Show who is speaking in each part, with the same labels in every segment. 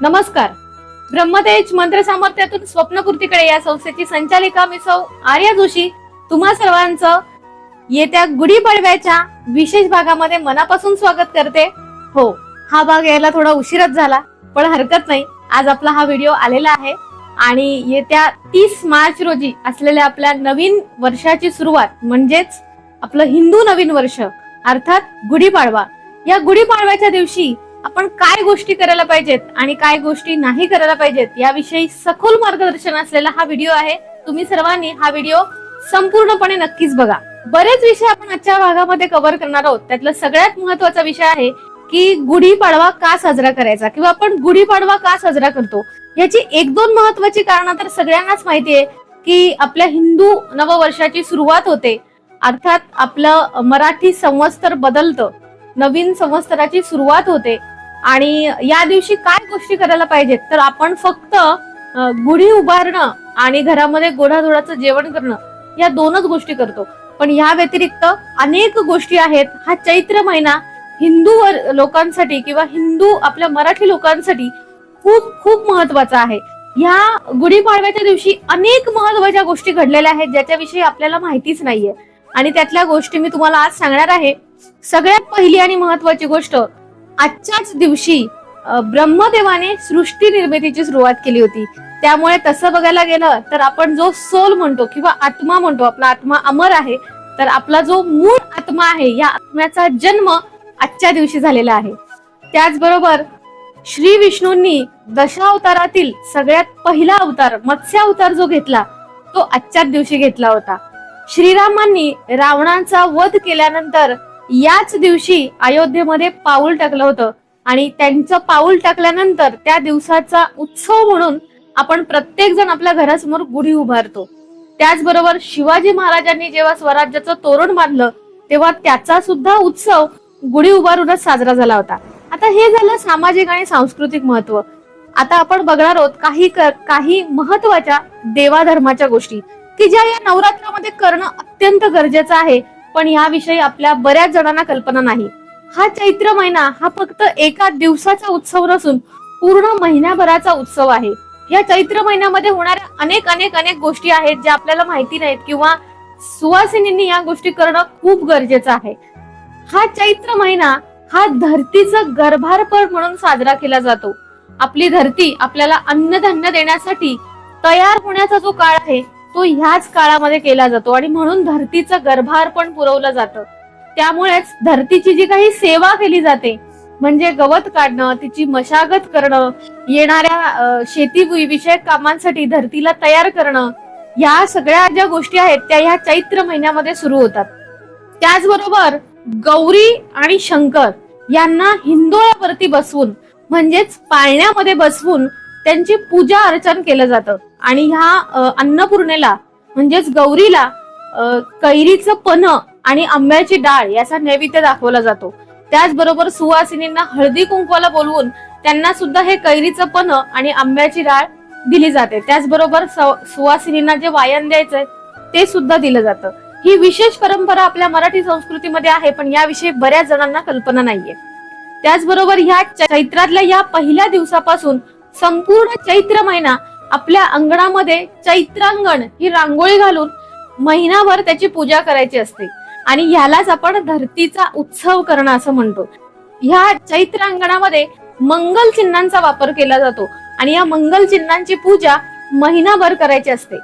Speaker 1: नमस्कार. ब्रह्मतेज मंत्र सामर्थ्यातून स्वप्नपूर्तीकडे या संस्थेची संचालिका मी सौ आर्या जोशी. तुम्हा सर्वांचं येत्या गुढीपाडव्याच्या विशेष भागामध्ये मनापासून स्वागत करते. हो हा भाग यायला थोडा उशीरच झाला पण हरकत नाही. आज आपला हा व्हिडिओ आलेला आहे आणि येत्या तीस मार्च रोजी असलेल्या आपल्या नवीन वर्षाची सुरुवात म्हणजेच आपलं हिंदू नवीन वर्ष अर्थात गुढीपाडवा. या गुढीपाडव्याच्या दिवशी आपण काय गोष्टी करायला पाहिजेत आणि काय गोष्टी नाही करायला पाहिजेत याविषयी सखोल मार्गदर्शन असलेला हा व्हिडिओ आहे. तुम्ही सर्वांनी हा व्हिडिओ संपूर्णपणे नक्कीच बघा. बरेच विषय आपण आजच्या भागामध्ये कव्हर करणार आहोत. त्यातला सगळ्यात महत्त्वाचा विषय आहे की गुढीपाडवा का साजरा करायचा किंवा आपण गुढीपाडवा का साजरा करतो? याची एक दोन महत्वाची कारण तर सगळ्यांनाच माहिती आहे की आपल्या हिंदू नववर्षाची सुरुवात होते. अर्थात आपलं मराठी संवत्सर बदलतं. नवीन संवत्सराची सुरुवात होते. आणि या दिवशी काय गोष्टी करायला पाहिजेत? तर आपण फक्त गुढी उभारणं आणि घरामध्ये गोडाधोडाचं जेवण करणं या दोनच गोष्टी करतो. पण या व्यतिरिक्त अनेक गोष्टी आहेत. हा चैत्र महिना हिंदू लोकांसाठी किंवा हिंदू आपल्या मराठी लोकांसाठी खूप खूप महत्त्वाचा आहे. या गुढीपाडव्याच्या दिवशी अनेक महत्त्वाच्या गोष्टी घडलेल्या आहेत ज्याच्याविषयी आपल्याला माहितीच नाहीये. आणि त्यातल्या गोष्टी मी तुम्हाला आज सांगणार आहे. सगळ्यात पहिली आणि महत्वाची गोष्ट आजच्याच दिवशी ब्रह्मदेवाने सृष्टी निर्मितीची सुरुवात केली होती. त्यामुळे तसं बघायला गेलं तर आपण जो सोल म्हणतो किंवा आत्मा म्हणतो आपला आत्मा अमर आहे तर आपला जो मूळ आत्मा आहे या आत्म्याचा जन्म आजच्या दिवशी झालेला आहे. त्याचबरोबर श्री विष्णूंनी दशावतारातील सगळ्यात पहिला अवतार मत्स्यावतार जो घेतला तो आजच्याच दिवशी घेतला होता. श्रीरामांनी रावणांचा वध केल्यानंतर याच दिवशी अयोध्येमध्ये पाऊल टाकलं होतं. आणि त्यांचं पाऊल टाकल्यानंतर त्या दिवसाचा उत्सव म्हणून आपण प्रत्येक जण आपल्या घरासमोर गुढी उभारतो. त्याचबरोबर शिवाजी महाराजांनी जेव्हा स्वराज्याचं तोरण बांधलं तेव्हा त्याचा सुद्धा उत्सव गुढी उभारूनच साजरा झाला होता. आता हे झालं सामाजिक आणि सांस्कृतिक महत्त्व आता आपण बघणार आहोत काही कर काही महत्त्वाच्या देवाधर्माच्या गोष्टी. की ज्या या नवरात्रामध्ये करणं अत्यंत गरजेचं आहे. पण याविषयी आपल्या बऱ्याच जणांना कल्पना नाही. हा चैत्र महिना हा फक्त एका दिवसाचा उत्सव नसून पूर्ण महिन्याभराचा उत्सव आहे. या चैत्र महिन्यामध्ये होणाऱ्या अनेक अनेक अनेक गोष्टी आहेत ज्या आपल्याला माहिती नाहीत किंवा सुवासिनींनी या गोष्टी करणं खूप गरजेचं आहे. हा चैत्र महिना हा धरतीचा गर्भारपण म्हणून साजरा केला जातो. आपली धरती आपल्याला अन्नधान्य देण्यासाठी तयार होण्याचा जो काळ आहे तो ह्याच काळामध्ये केला जातो आणि म्हणून धरतीचं गर्भारपण पुरवलं जातं. त्यामुळेच धरतीची जी काही सेवा केली जाते म्हणजे गवत काढणं तिची मशागत करणं येणाऱ्या शेती विषयक कामांसाठी धरतीला तयार करणं या सगळ्या ज्या गोष्टी आहेत त्या ह्या चैत्र महिन्यामध्ये सुरू होतात. त्याचबरोबर गौरी आणि शंकर यांना हिंदोळ्यावरती बसवून म्हणजेच पाळण्यामध्ये बसवून त्यांची पूजा अर्चन केलं जातं. आणि ह्या अन्नपूर्णेला म्हणजेच गौरीला कैरीचं पन आणि आंब्याची डाळ याचा नैवेद्य दाखवला जातो. त्याचबरोबर सुवासिनींना हळदी कुंकवाला बोलवून त्यांना सुद्धा हे कैरीचं पन आणि आंब्याची डाळ दिली जाते. त्याचबरोबर सुवासिनींना जे वायन द्यायचंय ते सुद्धा दिलं जातं. ही विशेष परंपरा आपल्या मराठी संस्कृतीमध्ये आहे पण याविषयी बऱ्याच जणांना कल्पना नाहीये. त्याचबरोबर ह्या चैत्रातल्या या पहिल्या दिवसापासून संपूर्ण चैत्र महिना आपल्या अंगणामध्ये चैत्रांगण ही रांगोळी घालून महिनाभर त्याची पूजा करायची असते. आणि ह्यालाच आपण धरतीचा उत्सव करणं असं म्हणतो. ह्या चैत्रांगणामध्ये मंगल चिन्हांचा वापर केला जातो. आणि या मंगल चिन्हांची पूजा महिनाभर करायची असते.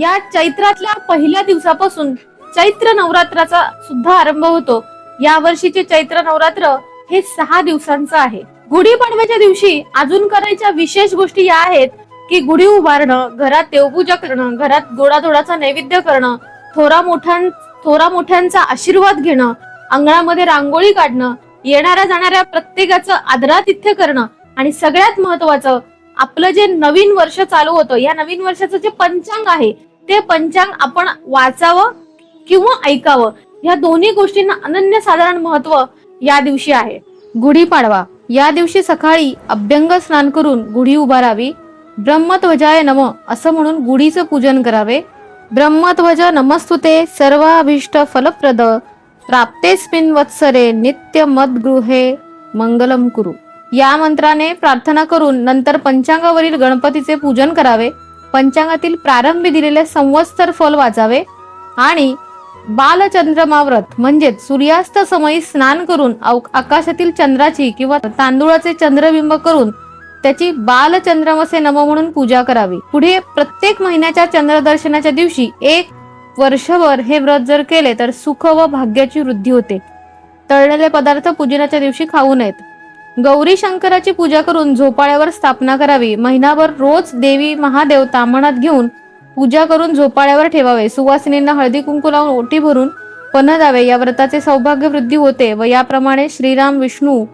Speaker 1: या चैत्रातल्या पहिल्या दिवसापासून चैत्र नवरात्राचा सुद्धा आरंभ होतो. या वर्षीचे चैत्र नवरात्र हे सहा दिवसांचं आहे. गुढीपाडव्याच्या दिवशी अजून करायच्या विशेष गोष्टी या आहेत की गुढी उभारणं घरात देवपूजा करणं घरात गोडाधोडाचा नैवेद्य करणं थोरा मोठ्यां थोरा मोठ्यांचा आशीर्वाद घेणं अंगणामध्ये रांगोळी काढणं येणाऱ्या जाणाऱ्या प्रत्येकाचं आदरातिथ्य करणं आणि सगळ्यात महत्वाचं आपलं जे नवीन वर्ष चालू होतं या नवीन वर्षाचं जे पंचांग आहे ते पंचांग आपण वाचावं किंवा ऐकावं. या दोन्ही गोष्टींना अनन्यसाधारण महत्त्व या दिवशी आहे. गुढीपाडवा या दिवशी सकाळी अभ्यंग स्नान करून गुढी उभारावी. ब्रह्मध्वजाय नम असं म्हणून गुढीचं पूजन करावे. ब्रह्मध्वज नमस्तुते सर्वाभीष्ट फलप्रद. प्राप्तेस्मिन वत्सरे नित्य मदगृहे मंगलम कुरु. या मंत्राने प्रार्थना करून नंतर पंचांगावरील गणपतीचे पूजन करावे. पंचांगातील प्रारंभी दिलेले संवत्सर फल वाचावे. आणि बालचंद्रमा व्रत म्हणजेच सूर्यास्त समयी स्नान करून आकाशातील चंद्राची किंवा तांदूळाचे चंद्रबिंब करून त्याची बालचंद्रमसे नम म्हणून पूजा करावी. पुढे प्रत्येक महिन्याच्या चंद्रदर्शनाच्या दिवशी एक वर्षभर हे व्रत जर केले तर सुख व भाग्याची वृद्धी होते. तळलेले पदार्थ पूजनाच्या दिवशी खाऊ नयेत. गौरी शंकराची पूजा करून झोपाळ्यावर स्थापना करावी. महिनाभर रोज देवी महादेवता मनात घेऊन पूजा करून झोपाळ्यावर ठेवावे. सुवासिनींना हळदी कुंकू लावून ओटी भरून पन्ह द्यावे. या व्रताचे सौभाग्य वृद्धी होते व याप्रमाणे श्रीराम विष्णू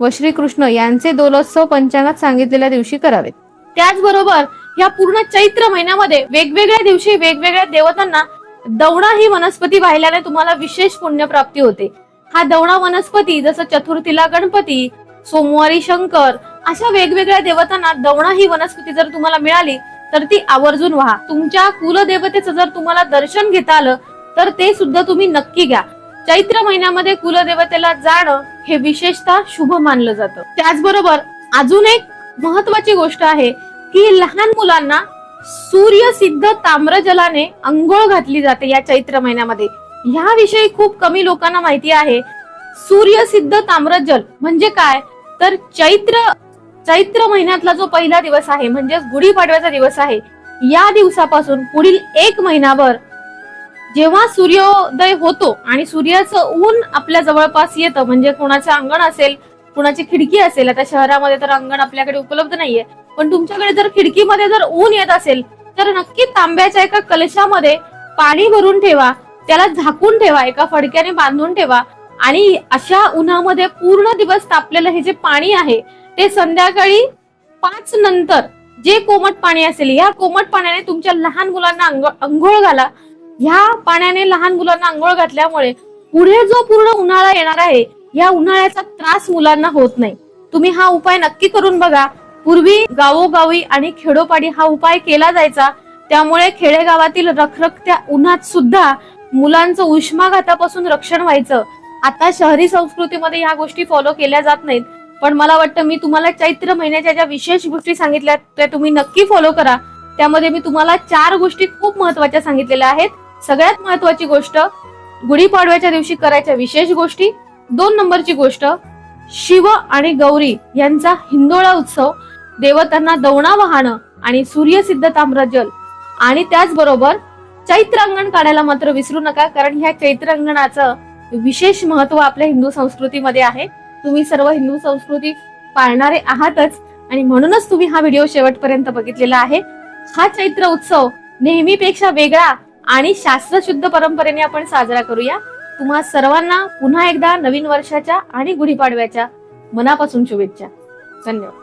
Speaker 1: व श्रीकृष्ण यांचे दोलोत्सव पंचांगात सांगितलेल्या दिवशी करावेत. त्याचबरोबर या पूर्ण चैत्र महिन्यामध्ये वेगवेगळ्या दिवशी वेगवेगळ्या देवतांना दवणा ही वनस्पती वाहिल्याने तुम्हाला विशेष पुण्यप्राप्ती होते. हा दवणा वनस्पती जसं चतुर्थीला गणपती सोमवारी शंकर अशा वेगवेगळ्या देवतांना दवणा ही वनस्पती जर तुम्हाला मिळाली तर ती आवर्जून व्हा. तुमच्या कुलदेवतेचं जर तुम्हाला दर्शन घेता आलं तर ते सुद्धा तुम्ही नक्की घ्या. चैत्र महिन्यामध्ये कुलदेवतेला जाणं हे विशेषतः शुभ मानलं जातं. त्याचबरोबर अजून एक महत्वाची गोष्ट आहे की लहान मुलांना सूर्य सिद्ध ताम्र अंघोळ घातली जाते या चैत्र महिन्यामध्ये. ह्याविषयी खूप कमी लोकांना माहिती आहे. सूर्य सिद्ध म्हणजे काय? तर चैत्र चैत्र महिन्यातला जो पहिला दिवस आहे म्हणजेच गुढीपाडव्याचा दिवस आहे या दिवसापासून पुढील एक महिनाभर जेव्हा सूर्योदय होतो आणि सूर्याचं ऊन आपल्या जवळपास येतं म्हणजे कोणाचं अंगण असेल कुणाची खिडकी असेल आता शहरामध्ये तर अंगण आपल्याकडे उपलब्ध नाहीये पण तुमच्याकडे जर खिडकीमध्ये जर ऊन येत असेल तर नक्की तांब्याच्या एका कलशामध्ये पाणी भरून ठेवा त्याला झाकून ठेवा एका फडक्याने बांधून ठेवा आणि अशा उन्हामध्ये पूर्ण दिवस तापलेलं हे जे पाणी आहे ते संध्याकाळी पाच नंतर जे कोमट पाणी असेल या कोमट पाण्याने तुमच्या लहान मुलांना अंघोळ घाला. ह्या पाण्याने लहान मुलांना आंघोळ घातल्यामुळे पुढे जो पूर्ण उन्हाळा येणार आहे या उन्हाळ्याचा त्रास मुलांना होत नाही. तुम्ही हा उपाय नक्की करून बघा. पूर्वी गावोगावी आणि खेडोपाडी हा उपाय केला जायचा. त्यामुळे खेडेगावातील रखरखत्या उन्हात सुद्धा मुलांचं उष्माघातापासून रक्षण व्हायचं. आता शहरी संस्कृतीमध्ये ह्या गोष्टी फॉलो केल्या जात नाहीत. पण मला वाटतं मी तुम्हाला चैत्र महिन्याच्या ज्या विशेष गोष्टी सांगितल्या त्या तुम्ही नक्की फॉलो करा. त्यामध्ये मी तुम्हाला चार गोष्टी खूप महत्त्वाच्या सांगितलेल्या आहेत. सगळ्यात महत्वाची गोष्ट गुढीपाडव्याच्या दिवशी करायच्या विशेष गोष्टी. दोन नंबरची गोष्ट शिव आणि गौरी यांचा हिंदोळा उत्सव देवतांना दवणा वाहणं आणि सूर्यसिद्ध ताम्रजल. आणि त्याचबरोबर चैत्र अंगण काढायला मात्र विसरू नका कारण ह्या चैत्र अंगणाचं विशेष महत्त्व आपल्या हिंदू संस्कृतीमध्ये आहे. तुम्ही सर्व हिंदू संस्कृती पाळणारे आहातच आणि म्हणूनच तुम्ही हा व्हिडिओ शेवटपर्यंत बघितलेला आहे. हा चैत्र उत्सव नेहमीपेक्षा वेगळा आणि शास्त्रशुद्ध परंपरेने आपण साजरा करूया. तुम्हा सर्वांना पुन्हा एकदा नवीन वर्षाच्या आणि गुढीपाडव्याच्या मनापासून शुभेच्छा. धन्यवाद.